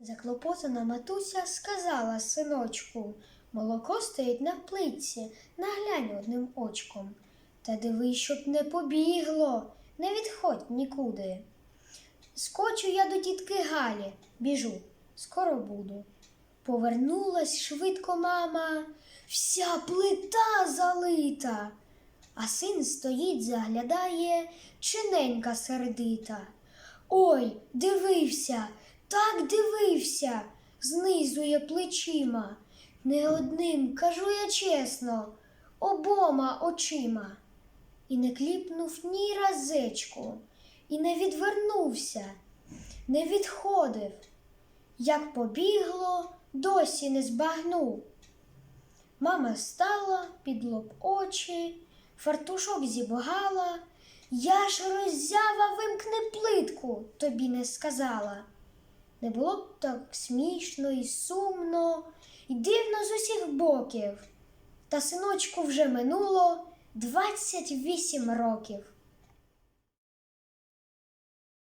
Заклопотана матуся сказала синочку, молоко стоїть на плитці, наглянь одним очком. Та дивись, щоб не побігло, не відходь нікуди. Скочу я до тітки Галі, біжу, скоро буду. Повернулась швидко мама, вся плита залита, а син стоїть, заглядає, чиненька сердита. Ой, дивився, так дивився, знизує плечима. Не одним, кажу я чесно, обома очима. І не кліпнув ні разечку, і не відвернувся, не відходив. Як побігло, досі не збагнув. Мама стала, під лоб очі, фартушок зібгала. Я ж роззява вимкни плитку, тобі не сказала. Не було б так смішно і сумно, і дивно з усіх боків. Та синочку вже минуло двадцять вісім років.